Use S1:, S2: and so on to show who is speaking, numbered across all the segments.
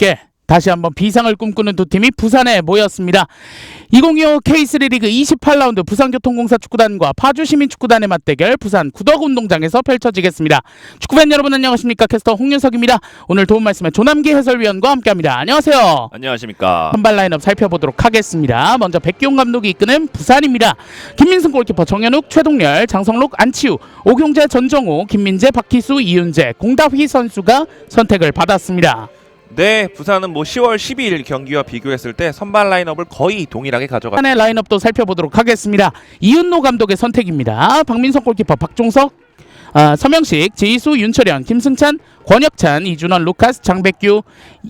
S1: 함께 다시 한번 비상을 꿈꾸는 두 팀이 부산에 모였습니다. 2025 K3 리그 28라운드 부산교통공사 축구단과 파주시민축구단의 맞대결 부산 구덕운동장에서 펼쳐지겠습니다. 축구팬 여러분 안녕하십니까? 캐스터 홍윤석입니다. 오늘 도움 말씀에 조남기 해설위원과 함께합니다. 안녕하세요.
S2: 안녕하십니까.
S1: 선발 라인업 살펴보도록 하겠습니다. 먼저 백기용 감독이 이끄는 부산입니다. 김민승 골키퍼 정현욱, 최동열, 장성록, 안치우, 오경재, 전정호, 김민재, 박희수, 이윤재, 공다휘 선수가 선택을 받았습니다.
S2: 네, 부산은 뭐 10월 12일 경기와 비교했을 때 선발 라인업을 거의 동일하게 가져가.
S1: 한의 라인업도 살펴보도록 하겠습니다. 이은노 감독의 선택입니다. 박민석 골키퍼, 박종석, 아, 서명식, 제이수, 윤철현, 김승찬, 권혁찬, 이준원, 루카스, 장백규,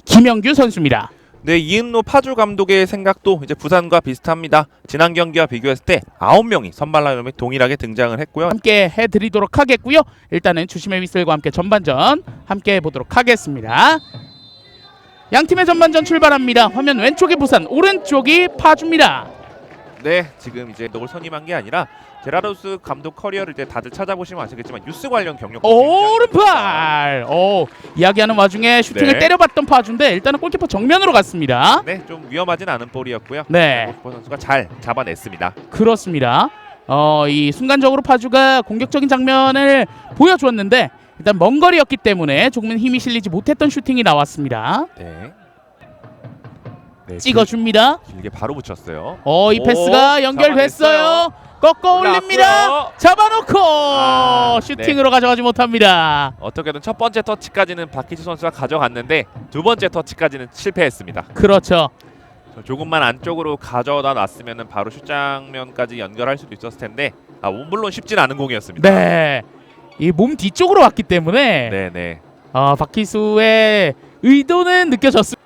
S1: 김영규 선수입니다.
S2: 네, 이은노 파주 감독의 생각도 이제 부산과 비슷합니다. 지난 경기와 비교했을 때 9명이 선발 라인업에 동일하게 등장을 했고요.
S1: 함께 해드리도록 하겠고요. 일단은 주심의 휘슬과 함께 전반전 함께 해보도록 하겠습니다. 양 팀의 전반전 출발합니다. 화면 왼쪽이 부산, 오른쪽이 파주입니다.
S2: 네, 지금 이제 널 선임한 게 아니라 제라루스 감독 커리어를 이제 다들 찾아보시면 아시겠지만 뉴스 관련 경력
S1: 오른팔. 오 이야기하는 와중에 슈팅을
S2: 네.
S1: 때려봤던 파주인데 일단은 골키퍼 정면으로 갔습니다.
S2: 네, 좀 위험하진 않은 볼이었고요.
S1: 네.
S2: 골키퍼 선수가 잘 잡아냈습니다.
S1: 그렇습니다. 어, 이 순간적으로 파주가 공격적인 장면을 보여주었는데 일단 먼 거리였기 때문에 조금은 힘이 실리지 못했던 슈팅이 나왔습니다.
S2: 네. 네,
S1: 찍어줍니다.
S2: 길- 길게 바로 붙였어요.
S1: 어, 이
S2: 오,
S1: 패스가 연결됐어요. 꺾어 올립니다.
S2: 올라왔고요.
S1: 잡아놓고
S2: 아,
S1: 슈팅으로 가져가지 못합니다.
S2: 어떻게든 첫 번째 터치까지는 박희수 선수가 가져갔는데 두 번째 터치까지는 실패했습니다.
S1: 그렇죠.
S2: 저 조금만 안쪽으로 가져다 놨으면 바로 슛 장면까지 연결할 수도 있었을 텐데 아 물론 쉽진 않은 공이었습니다.
S1: 네. 이 몸 뒤쪽으로 왔기 때문에
S2: 네, 네.
S1: 어, 박희수의 의도는 느껴졌습니다.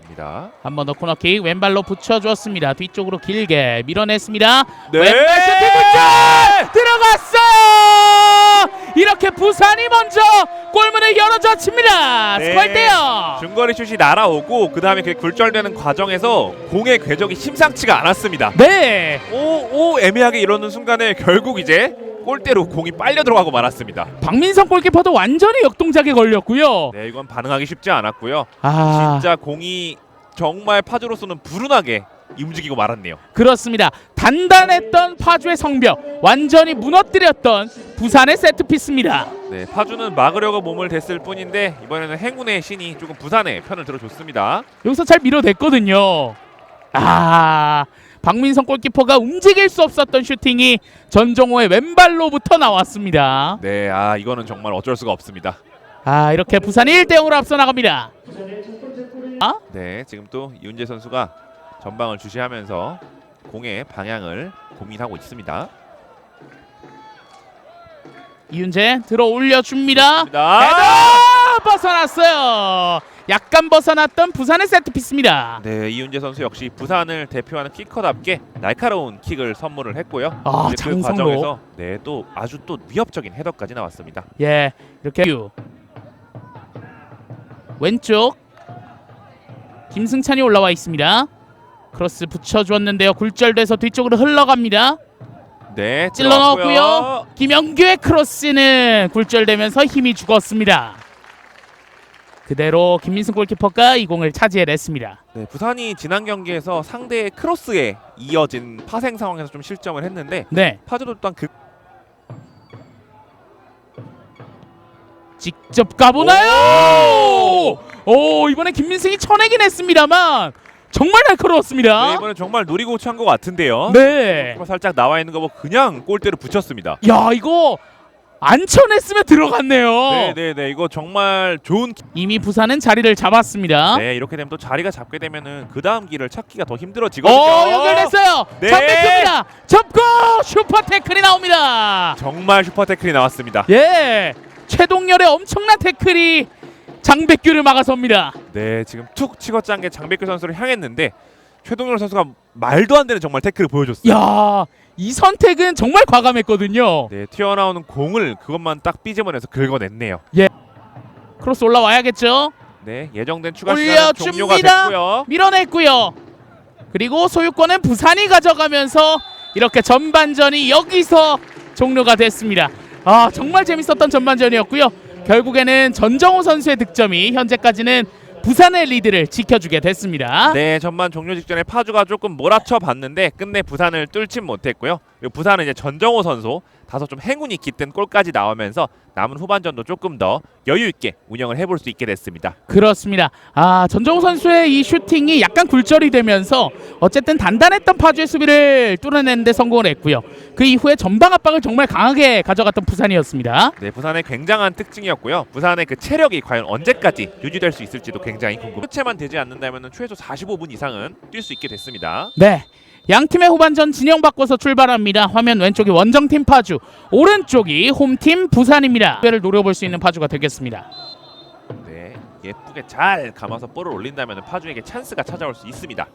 S2: 갑니다.
S1: 한 번 더 코너킥 왼발로 붙여주었습니다. 뒤쪽으로 길게 밀어냈습니다.
S2: 네.
S1: 왼발 슈팅 굴절 들어갔어요. 이렇게 부산이 먼저 골문을 열어젖힙니다.
S2: 네.
S1: 스코어 1대요.
S2: 중거리 슛이 날아오고 그 다음에 그 굴절되는 과정에서 공의 궤적이 심상치가 않았습니다.
S1: 네.
S2: 오, 오 애매하게 이러는 순간에 결국 이제 골대로 공이 빨려 들어가고 말았습니다.
S1: 박민성 골키퍼도 완전히 역동작에 걸렸고요.
S2: 네, 이건 반응하기 쉽지 않았고요.
S1: 아,
S2: 진짜 공이 정말 파주로서는 불운하게 움직이고 말았네요.
S1: 그렇습니다. 단단했던 파주의 성벽 완전히 무너뜨렸던 부산의 세트피스입니다.
S2: 네, 파주는 막으려고 몸을 댔을 뿐인데 이번에는 행운의 신이 조금 부산의 편을 들어줬습니다.
S1: 여기서 잘 밀어냈거든요. 아, 박민성 골키퍼가 움직일 수 없었던 슈팅이 전종호의 왼발로부터 나왔습니다.
S2: 네, 아 이거는 정말 어쩔 수가 없습니다.
S1: 아, 이렇게 부산이 1대 0으로 앞서 나갑니다. 아?
S2: 네, 지금 또 이윤재 선수가 전방을 주시하면서 공의 방향을 고민하고 있습니다.
S1: 이윤재 들어 올려 줍니다.
S2: 아!
S1: 헤더 벗어났어요. 약간 벗어났던 부산의 세트피스입니다.
S2: 네, 이윤재 선수 역시 부산을 대표하는 키커답게 날카로운 킥을 선물을 했고요.
S1: 아,
S2: 이제 그
S1: 장성로.
S2: 과정에서 네, 또 아주 또 위협적인 헤더까지 나왔습니다.
S1: 예, 이렇게 유. 왼쪽 김승찬이 올라와 있습니다. 크로스 붙여주었는데요. 굴절돼서 뒤쪽으로 흘러갑니다.
S2: 네,
S1: 찔러. 넣었고요. 김영규의 크로스는 굴절되면서 힘이 죽었습니다. 그대로 김민승 골키퍼가 이 공을 차지해냈습니다.
S2: 네, 부산이 지난 경기에서 상대의 크로스에 이어진 파생 상황에서 좀 실점을 했는데
S1: 네,
S2: 파주도 또한 그
S1: 직접 가보나요? 오, 이번에 김민승이 쳐내긴 했습니다만 정말 날카로웠습니다.
S2: 네, 이번에 정말 노리고 찬것 같은데요.
S1: 네.
S2: 살짝 나와 있는 거 보고 그냥 골대로 붙였습니다.
S1: 야 이거 안 쳐냈으면 들어갔네요.
S2: 네, 네, 네. 이거 정말 좋은 기-
S1: 이미 부산은 자리를 잡았습니다.
S2: 네, 이렇게 되면 또 자리가 잡게 되면은 그 다음 길을 찾기가 더 힘들어지거든요.
S1: 오 연결됐어요.
S2: 네.
S1: 장백규입니다. 접고 슈퍼 태클이 나옵니다.
S2: 정말 슈퍼 태클이 나왔습니다.
S1: 예, 최동열의 엄청난 태클이 장백규를 막아섭니다.
S2: 네, 지금 툭 치고 짠 게 장백규 선수를 향했는데 최동열 선수가 말도 안 되는 정말 태클을 보여줬어요.
S1: 야, 이 선택은 정말 과감했거든요.
S2: 네, 튀어나오는 공을 그것만 딱 삐집어내서 긁어냈네요.
S1: 크로스 올라와야겠죠.
S2: 네, 예정된 추가 시간 종료가
S1: 올려줍니다.
S2: 됐고요.
S1: 밀어냈고요. 그리고 소유권은 부산이 가져가면서 이렇게 전반전이 여기서 종료가 됐습니다. 아 정말 재밌었던 전반전이었고요. 결국에는 전정호 선수의 득점이 현재까지는 부산의 리드를 지켜주게 됐습니다.
S2: 네, 전반 종료 직전에 파주가 조금 몰아쳐 봤는데 끝내 부산을 뚫진 못했고요. 부산은 이제 전정호 선수 다소 좀 행운이 깃든 골까지 나오면서 남은 후반전도 조금 더 여유 있게 운영을 해볼 수 있게 됐습니다.
S1: 그렇습니다. 아 전정호 선수의 이 슈팅이 약간 굴절이 되면서 어쨌든 단단했던 파주의 수비를 뚫어내는데 성공을 했고요. 그 이후에 전방 압박을 정말 강하게 가져갔던 부산이었습니다.
S2: 네, 부산의 굉장한 특징이었고요. 부산의 그 체력이 과연 언제까지 유지될 수 있을지도 굉장히 궁금. 교체만 되지 않는다면 최소 45분 이상은 뛸 수 있게 됐습니다.
S1: 네. 양 팀의 후반전 진영 바꿔서 출발합니다. 화면 왼쪽이 원정팀 파주, 오른쪽이 홈팀 부산입니다. 기회를 노려볼 수 있는 파주가 되겠습니다.
S2: 네, 예쁘게 잘 감아서 볼을 올린다면 파주에게 찬스가 찾아올 수 있습니다.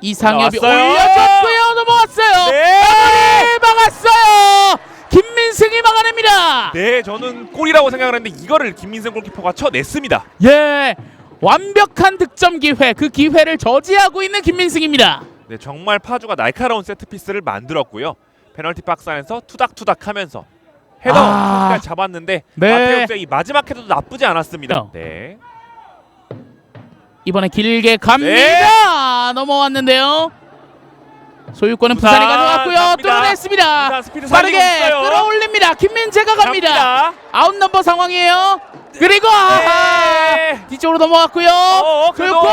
S1: 이상엽이
S2: 올라왔어요.
S1: 올려줬고요. 넘어갔어요.
S2: 네,
S1: 네, 막았어요. 김민승이 막아냅니다.
S2: 네, 저는 골이라고 생각을 했는데 이거를 김민성 골키퍼가 쳐냈습니다.
S1: 예. 완벽한 득점 기회, 그 기회를 저지하고 있는 김민승입니다.
S2: 네, 정말 파주가 날카로운 세트 피스를 만들었고요. 페널티 박스 안에서 투닥투닥하면서 헤더
S1: 아.
S2: 잡았는데
S1: 네.
S2: 마테우스의 이 마지막 헤더도 나쁘지 않았습니다.
S1: 어.
S2: 네.
S1: 이번에 길게 갑니다.
S2: 네.
S1: 넘어왔는데요. 소유권은
S2: 부산
S1: 부산이 가져갔고요. 뚫어냈습니다. 빠르게. 끌어올립니다. 김민재가 갑니다.
S2: 갑니다.
S1: 아웃 넘버 상황이에요. 그리고!
S2: 네.
S1: 뒤쪽으로 넘어왔고요.
S2: 어, 그래도-
S1: 소유권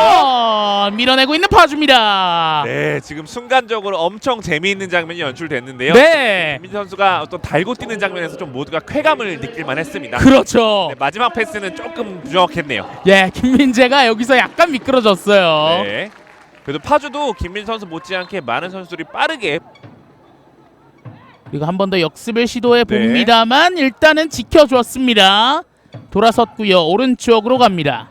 S1: 밀어내고 있는 파주입니다.
S2: 네, 지금 순간적으로 엄청 재미있는 장면이 연출됐는데요.
S1: 네.
S2: 김민 선수가 어떤 달고 뛰는 장면에서 좀 모두가 쾌감을 느낄만 했습니다.
S1: 그렇죠.
S2: 네, 마지막 패스는 조금 부정확했네요.
S1: 예, 김민재가 여기서 약간 미끄러졌어요.
S2: 네. 그래도 파주도 김민 선수 못지않게 많은 선수들이 빠르게
S1: 그리고 한 번 더 역습을 시도해
S2: 네.
S1: 봅니다만 일단은 지켜줬습니다. 돌아섰고요. 오른쪽으로 갑니다.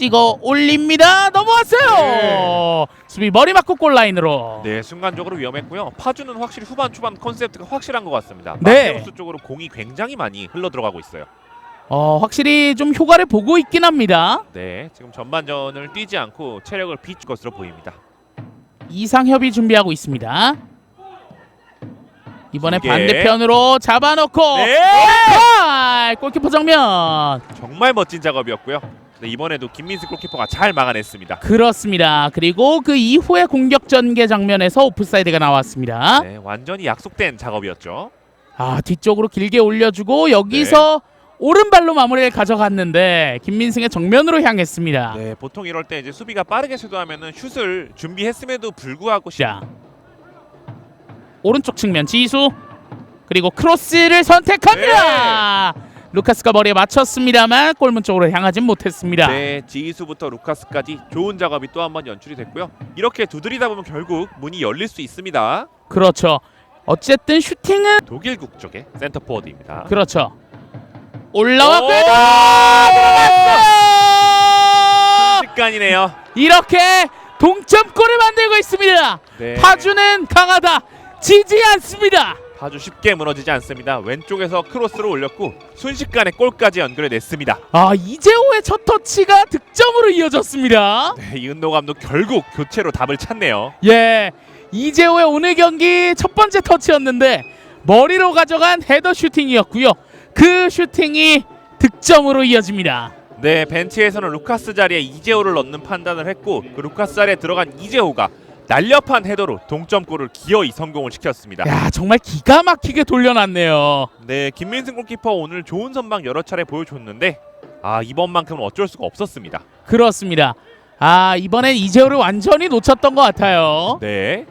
S1: 찍어 올립니다. 넘어왔어요. 수비 머리 맞고 골 라인으로.
S2: 네 순간적으로 위험했고요. 파주는 확실히 후반 초반 컨셉트가 확실한 것 같습니다.
S1: 네.
S2: 마테우스 쪽으로 공이 굉장히 많이 흘러 들어가고 있어요.
S1: 어, 확실히 좀 효과를 보고 있긴 합니다.
S2: 네 지금 전반전을 뛰지 않고 체력을 비출 것으로 보입니다.
S1: 이상협이 준비하고 있습니다. 이번에
S2: 이게-
S1: 반대편으로 잡아놓고
S2: 네!
S1: 골키퍼 정면
S2: 정말 멋진 작업이었고요. 네, 이번에도 김민수 골키퍼가 잘 막아냈습니다.
S1: 그렇습니다. 그리고 그 이후에 공격 전개 장면에서 오프사이드가 나왔습니다.
S2: 네 완전히 약속된 작업이었죠.
S1: 아 뒤쪽으로 길게 올려주고 여기서
S2: 네.
S1: 오른발로 마무리를 가져갔는데 김민승의 정면으로 향했습니다.
S2: 네 보통 이럴 때 이제 수비가 빠르게 시도하면은 슛을 준비했음에도 불구하고 시-
S1: 자 오른쪽 측면 지수 그리고 크로스를 선택합니다.
S2: 네.
S1: 루카스가 머리에 맞췄습니다만 골문 쪽으로 향하진 못했습니다.
S2: 네, 지희수부터 루카스까지 좋은 작업이 또 한 번 연출이 됐고요. 이렇게 두드리다 보면 결국 문이 열릴 수 있습니다.
S1: 그렇죠. 어쨌든 슈팅은
S2: 독일국 쪽의 센터 포워드입니다.
S1: 그렇죠. 올라왔고요.
S2: 오!
S1: 들어갔어요.
S2: 순식간이네요.
S1: 이렇게 동점골을 만들고 있습니다.
S2: 네.
S1: 파주는 강하다. 지지 않습니다.
S2: 파주 쉽게 무너지지 않습니다. 왼쪽에서 크로스를 올렸고 순식간에 골까지 연결해냈습니다.
S1: 아 이재호의 첫 터치가 득점으로 이어졌습니다.
S2: 네, 이은노 감독 결국 교체로 답을 찾네요.
S1: 예, 이재호의 오늘 경기 첫 번째 터치였는데 머리로 가져간 헤더 슈팅이었고요. 그 슈팅이 득점으로 이어집니다.
S2: 네, 벤치에서는 루카스 자리에 이재호를 넣는 판단을 했고 그 루카스 자리에 들어간 이재호가 날렵한 헤더로 동점골을 기어이 성공을 시켰습니다.
S1: 야 정말 기가 막히게 돌려놨네요.
S2: 네, 김민승 골키퍼 오늘 좋은 선방 여러 차례 보여줬는데 아 이번만큼은 어쩔 수가 없었습니다.
S1: 그렇습니다. 아 이번엔 이재호를 완전히 놓쳤던 것 같아요.
S2: 네,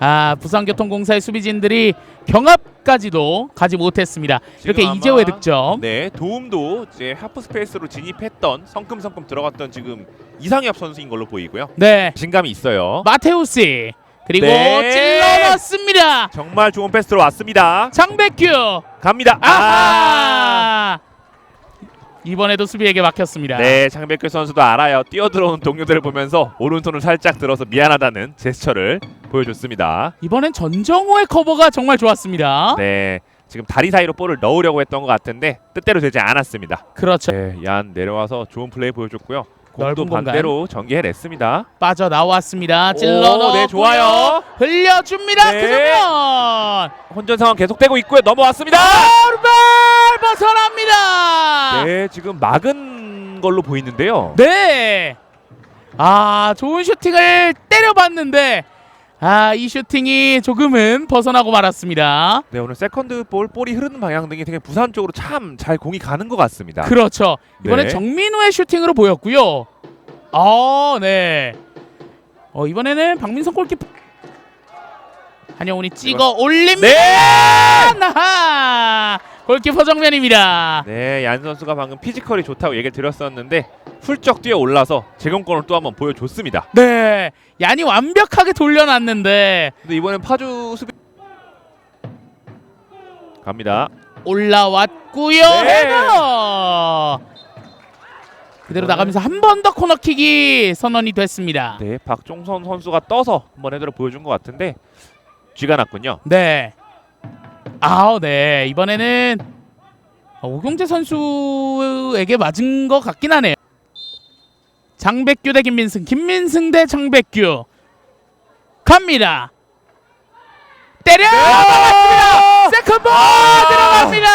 S1: 아 부산교통공사의 수비진들이 병합까지도 가지 못했습니다. 이렇게 이재호의 득점.
S2: 네 도움도 이제 하프 스페이스로 진입했던 성큼성큼 들어갔던 지금 이상엽 선수인 걸로 보이고요.
S1: 네,
S2: 자신감이 있어요.
S1: 마테우스 그리고
S2: 네.
S1: 찔러 넣습니다.
S2: 정말 좋은 패스로 왔습니다.
S1: 장백규
S2: 갑니다. 아!
S1: 아하 이번에도 수비에게 막혔습니다.
S2: 네, 장백규 선수도 알아요. 뛰어들어오는 동료들을 보면서 오른손을 살짝 들어서 미안하다는 제스처를 보여줬습니다.
S1: 이번엔 전정호의 커버가 정말 좋았습니다.
S2: 네, 지금 다리 사이로 볼을 넣으려고 했던 것 같은데 뜻대로 되지 않았습니다.
S1: 그렇죠.
S2: 네, 얀 내려와서 좋은 플레이 보여줬고요.
S1: 넓은
S2: 공도. 반대로 전개해냈습니다.
S1: 빠져 나왔습니다. 찔러
S2: 오,
S1: 넣고
S2: 네, 좋아요.
S1: 흘려줍니다.
S2: 네.
S1: 그 장면.
S2: 혼전 상황 계속되고 있고요. 넘어왔습니다.
S1: 오른발 벗어납니다.
S2: 네, 지금 막은 걸로 보이는데요.
S1: 네. 아, 좋은 슈팅을 때려봤는데 아, 이 슈팅이 조금은 벗어나고 말았습니다.
S2: 네, 오늘 세컨드 볼 볼이 흐르는 방향 등이 되게 부산 쪽으로 참 잘 공이 가는 것 같습니다.
S1: 그렇죠. 이번에
S2: 네.
S1: 정민우의 슈팅으로 보였고요. 어, 네. 어, 이번에는 박민성 골키퍼 한영훈이 찍어 올립니다.
S2: 네!
S1: 나하! 골키퍼 정면입니다.
S2: 네, 얀 선수가 방금 피지컬이 좋다고 얘기를 드렸었는데 훌쩍 뛰어 올라서 제공권을 또 한번 보여줬습니다.
S1: 네. 얀이 완벽하게 돌려놨는데
S2: 근데 이번엔 파주 수비 갑니다.
S1: 올라왔고요.
S2: 네.
S1: 헤더. 그대로 나가면서 한 번 더 코너킥이 선언이 됐습니다.
S2: 네, 박종선 선수가 떠서 한번 헤드를 보여준 것 같은데 쥐가 났군요.
S1: 네. 아, 네. 이번에는 어, 오경재 선수에게 맞은 것 같긴 하네요. 장백규 대 김민승, 김민승 대 장백규. 갑니다. 때려! 막았습니다. 세컨볼 들어갑니다.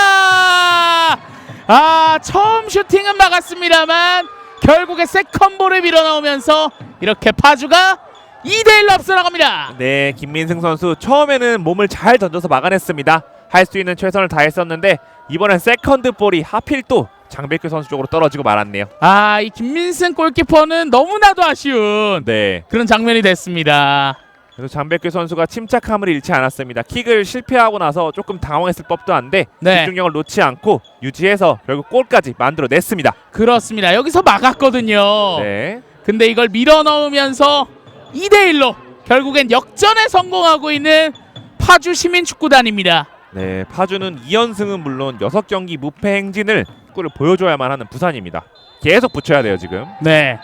S1: 아, 처음 슈팅은 막았습니다만 결국에 세컨볼을 밀어넣으면서 이렇게 파주가 2대 1로 앞서 나갑니다.
S2: 네, 김민승 선수 처음에는 몸을 잘 던져서 막아냈습니다. 할 수 있는 최선을 다했었는데 이번엔 세컨드 볼이 하필 또 장백규 선수 쪽으로 떨어지고 말았네요.
S1: 아, 이 김민승 골키퍼는 너무나도 아쉬운
S2: 네,
S1: 그런 장면이 됐습니다.
S2: 그래서 장백규 선수가 침착함을 잃지 않았습니다. 킥을 실패하고 나서 조금 당황했을 법도 한데
S1: 네.
S2: 집중력을 놓지 않고 유지해서 결국 골까지 만들어냈습니다.
S1: 그렇습니다. 여기서 막았거든요.
S2: 네,
S1: 근데 이걸 밀어 넣으면서 2대 1로 결국엔 역전에 성공하고 있는 파주 시민축구단입니다.
S2: 네, 파주는 2연승은 물론 6경기 무패 행진을 축구를 보여줘야만 하는 부산입니다. 계속 붙여야 돼요 지금.
S1: 네.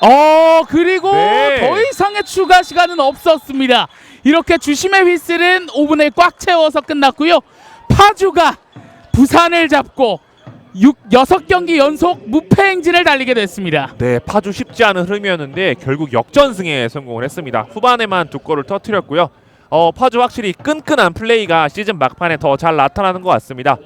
S1: 어, 그리고
S2: 네.
S1: 더 이상의 추가 시간은 없었습니다. 이렇게 주심의 휘슬은 5분을 꽉 채워서 끝났고요. 파주가 부산을 잡고 6, 6경기 연속 무패 행진을 달리게 됐습니다.
S2: 네, 파주 쉽지 않은 흐름이었는데 결국 역전승에 성공을 했습니다. 후반에만 두 골을 터뜨렸고요. 어, 파주 확실히 끈끈한 플레이가 시즌 막판에 더 잘 나타나는 것 같습니다.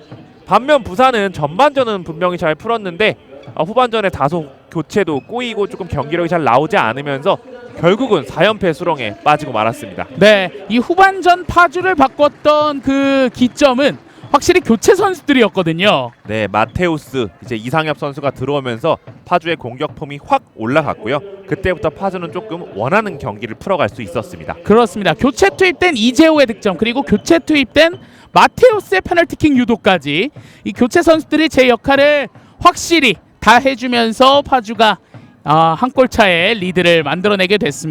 S2: 반면 부산은 전반전은 분명히 잘 풀었는데 어, 후반전에 다소 교체도 꼬이고 조금 경기력이 잘 나오지 않으면서 결국은 4연패 수렁에 빠지고 말았습니다.
S1: 네, 이 후반전 파주를 바꿨던 그 기점은 확실히 교체 선수들이었거든요.
S2: 네, 마테우스 이제 이상엽 선수가 들어오면서 파주의 공격 폼이 확 올라갔고요. 그때부터 파주는 조금 원하는 경기를 풀어갈 수 있었습니다.
S1: 그렇습니다. 교체 투입된 이재호의 득점 그리고 교체 투입된 마테우스의 페널티킥 유도까지 이 교체 선수들이 제 역할을 확실히 다 해주면서 파주가 아, 한 골 차의 리드를 만들어내게 됐습니다.